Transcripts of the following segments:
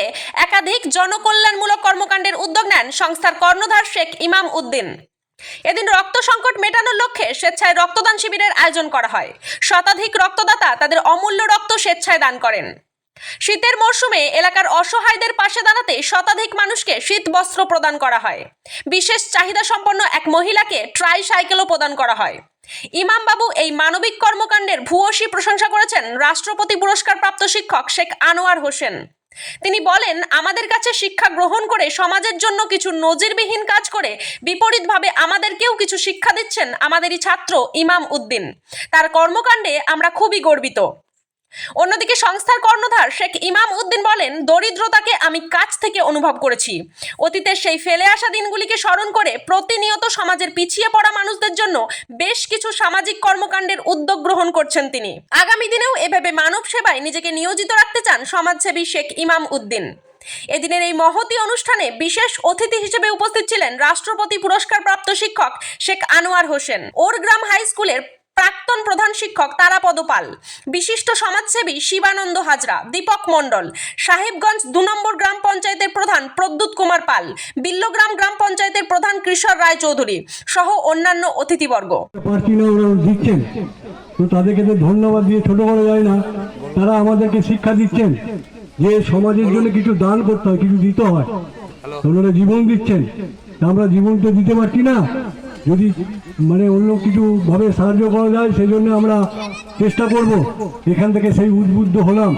উদ্যোগে একাধিক জনকল্যাণমূলক কর্মকাণ্ডের উদ্যোগ নেন সংস্থার কর্ণধার শেখ ইমাম উদ্দিন। এদিন রক্ত সংকট মেটানোর লক্ষ্যে স্বেচ্ছায় রক্তদান শিবিরের আয়োজন করা হয়। শতাধিক রক্তদাতা তাদের অমূল্য রক্ত স্বেচ্ছায় দান করেন। শীতের মরশুমে এলাকার অসহায়দের পাশে দাঁড়াতে শতাধিক মানুষকে শীত বস্ত্র প্রদান করা হয়। বিশেষ চাহিদা সম্পন্ন এক মহিলাকে ট্রাই সাইকেলও প্রদান করা হয়। ইমাম বাবু এই মানবিক কর্মকাণ্ডের ভূয়সী প্রশংসা করেছেন রাষ্ট্রপতি পুরস্কার প্রাপ্ত শিক্ষক শেখ আনোয়ার হোসেন। তিনি বলেন, আমাদের কাছে শিক্ষা গ্রহণ করে সমাজের জন্য কিছু নজিরবিহীন কাজ করে বিপরীতভাবে আমাদেরকেও কিছু শিক্ষা দিচ্ছেন আমাদেরই ছাত্র ইমাম উদ্দিন। তার কর্মকাণ্ডে আমরা খুবই গর্বিত। অন্যদিকে সংস্থার কর্ণধার শেখ ইমাম উদ্দিন বলেন, দরিদ্রতাকে আমি কাছ থেকে অনুভব করেছি। অতীতের সেই ফেলে আসা দিনগুলিকে স্মরণ করে প্রতিনিয়ত সমাজের পিছিয়ে পড়া মানুষদের জন্য বেশ কিছু সামাজিক কর্মকাণ্ডের উদ্যোগ গ্রহণ করছেন তিনি। আগামী দিনেও এভাবে মানব সেবায় নিজেকে নিয়োজিত রাখতে চান সমাজসেবী শেখ ইমাম উদ্দিন। এদিনের এই মহতি অনুষ্ঠানে বিশেষ অতিথি হিসেবে উপস্থিত ছিলেন রাষ্ট্রপতি পুরস্কার প্রাপ্ত শিক্ষক শেখ আনোয়ার হোসেন। ওরগ্রাম হাই স্কুলের প্রাক্তন প্রধান শিক্ষক তারাপদ পাল বিশিষ্ট সমাজসেবী শিবানন্দ হাজরা দীপক মণ্ডল সাহেবগঞ্জ দু নম্বর গ্রাম পঞ্চায়েতের প্রধান প্রদ্যুৎ কুমার পাল বিল্লগ্রাম গ্রাম পঞ্চায়েতের প্রধান কৃষর রায় চৌধুরী সহ অন্যান্য অতিথিবর্গ। দিচ্ছেন তো তাদেরকে তো ধন্যবাদ দিয়ে ছোট করা যায় না। তারা আমাদেরকে শিক্ষা দিচ্ছেন যে সমাজের জন্য কিছু দান করতে হয় কিছু দিতে হয়। ওনারা জীবন দিচ্ছেন। আমরা জীবন তো দিতে পারছি না। যদি মানে অন্য কিছু ভাবে সাহায্য করা যায় সেই জন্য আমরা চেষ্টা করব। এখান থেকে সেই উদ্বুদ্ধ হলাম।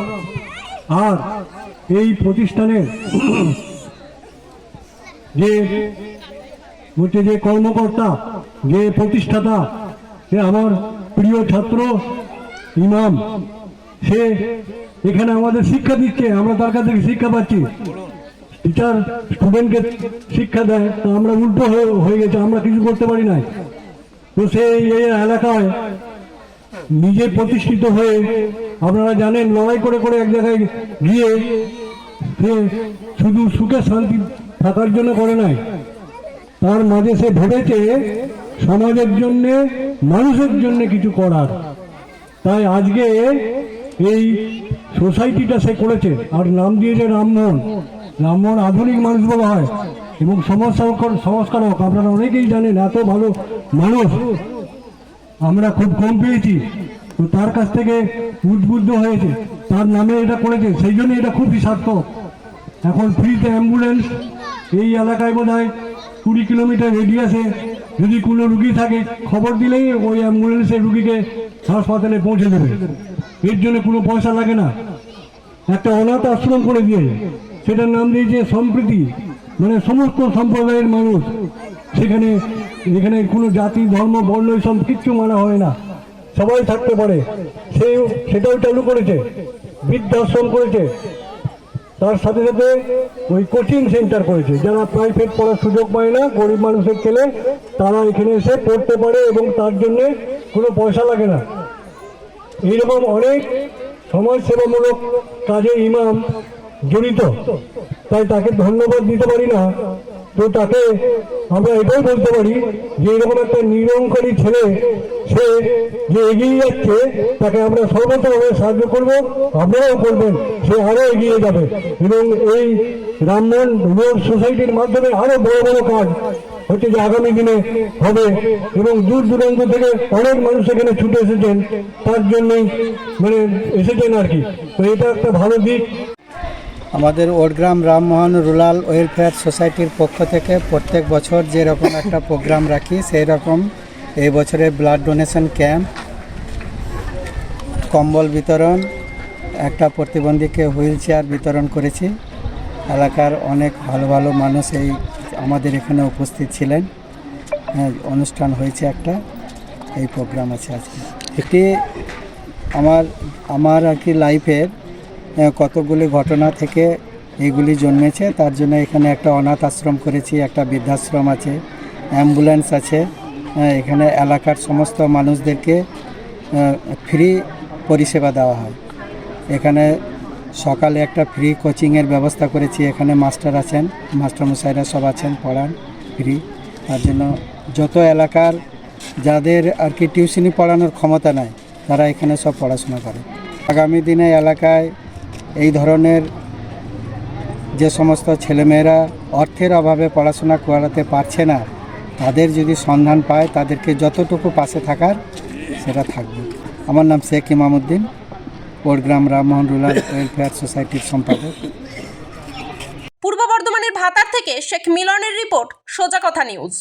আর এই প্রতিষ্ঠানের যে হচ্ছে যে কর্মকর্তা, যে প্রতিষ্ঠাতা, সে আমার প্রিয় ছাত্র, ইমাম, সে এখানে আমাদের শিক্ষা দিচ্ছে, আমরা তার কাছ থেকে শিক্ষা পাচ্ছি। টিচার স্টুডেন্টকে শিক্ষা দেয়, তো আমরা উল্টো হয়ে গেছে, আমরা কিছু করতে পারি নাই। তো সেই এলাকায় নিজে প্রতিষ্ঠিত হয়ে, আপনারা জানেন, লড়াই করে করে এক জায়গায় গিয়ে সে শুধু সুখে শান্তি থাকার জন্য করে নাই। তার মাঝে সে ভেবেছে সমাজের জন্য, মানুষের জন্য কিছু করার। তাই আজকে এই সোসাইটিটা সে করেছে। আর নাম দিয়েছে রামমোহন। রামমোহন আধুনিক মানুষ বলা হয়। এবং সমাজ সংস্কার- সংস্কারক, আপনারা অনেকেই জানেন, এত ভালো মানুষ। আমরা খুব কম পেয়েছি। তো তার কাছ থেকে উদ্বুদ্ধ হয়েছে। তার নামে এটা করেছে। সেই জন্য এটা খুবই সার্থক। এখন ফ্রিতে অ্যাম্বুলেন্স এই এলাকায় বোধ হয় কুড়ি কিলোমিটার রেডিয়াসে যদি কোনো রুগী থাকে, খবর দিলেই ওই অ্যাম্বুলেন্সে রুগীকে হাসপাতালে পৌঁছে দেবে। এর জন্য কোনো পয়সা লাগে না। একটা অনাথ আশ্রম করে দিয়ে সেটার নাম দিয়েছে সম্প্রীতি মানে সমস্ত সম্প্রদায়ের মানুষ, সেখানে, যেখানে কোনো জাতি, ধর্ম, বর্ণ সব কিচ্ছু মানা হয় না। সবাই থাকতে পারে। সে সেটাও চালু করেছে। বৃদ্ধাশ্রম করেছে। তার সাথে সাথে ওই কোচিং সেন্টার করেছে। যারা প্রাইভেট পড়ার সুযোগ পায় না, গরিব মানুষের ছেলে, তারা এখানে এসে পড়তে পারে এবং তার জন্যে কোনো পয়সা লাগে না। এইরকম অনেক সমাজসেবামূলক কাজে ইমাম জড়িত। তাই তাকে ধন্যবাদ দিতে পারি না। তো তাকে আমরা এটাই বলতে পারি যে এরকম একটা নিরঙ্কারী ছেলে, সে যে এগিয়ে যাচ্ছে, তাকে আমরা সর্বতভাবে সাহায্য করব। আপনারাও করবেন, সে আরও এগিয়ে যাবে। এবং এই রামমোহন রোড সোসাইটির মাধ্যমে আরও বড় বড় কাজ হচ্ছে যে আগামী দিনে হবে। এবং দূর দূরান্ত থেকে অনেক মানুষ এখানে ছুটে এসেছেন। তার জন্যই মানে এসেছেন আর কি। তো এটা একটা ভালো দিক। আমাদের ওটগ্রাম রামমোহন রুরাল ওয়েলফেয়ার সোসাইটির পক্ষ থেকে প্রত্যেক বছর যেরকম একটা প্রোগ্রাম রাখি সেই রকম এই বছরে ব্লাড ডোনেশন ক্যাম্প কম্বল বিতরণ একটা প্রতিবন্ধীকে হুইল চেয়ার বিতরণ করেছি। এলাকার অনেক ভালো ভালো মানুষ এই আমাদের এখানে উপস্থিত ছিলেন। হ্যাঁ, অনুষ্ঠান হয়েছে একটা এই প্রোগ্রাম আছে আজকে। এটি আমার আমার আর কি লাইফের কতগুলি ঘটনা থেকে এগুলি জন্মেছে, তার জন্য এখানে একটা অনাথ আশ্রম করেছি, একটা বৃদ্ধাশ্রম আছে, অ্যাম্বুলেন্স আছে এখানে এলাকার সমস্ত মানুষদেরকে ফ্রি পরিষেবা দেওয়া হয়। এখানে সকালে একটা ফ্রি কোচিংয়ের ব্যবস্থা করেছি, এখানে মাস্টার আছেন, মাস্টারমশাইরা সব আছেন, পড়ান, ফ্রি। তার জন্য যত এলাকার যাদের আর কি টিউশনি পড়ানোর ক্ষমতা নাই, তারা এখানে সব পড়াশোনা করে। আগামী দিনে এলাকায় এই ধরনের যে সমস্ত ছেলেমেয়েরা অর্থের অভাবে পড়াশোনা করাতে পারছে না, তাদের যদি সন্ধান পায়, তাদেরকে যতটুকু পাশে থাকার, সেটা থাকবে। আমার নাম শেখ ইমামুদ্দিন কোটগ্রাম রামমোহন রুরাল ওয়েলফেয়ার সোসাইটির সম্পাদক। পূর্ব বর্ধমানের ভাতার থেকে শেখ মিলনের রিপোর্ট, সোজা কথা নিউজ।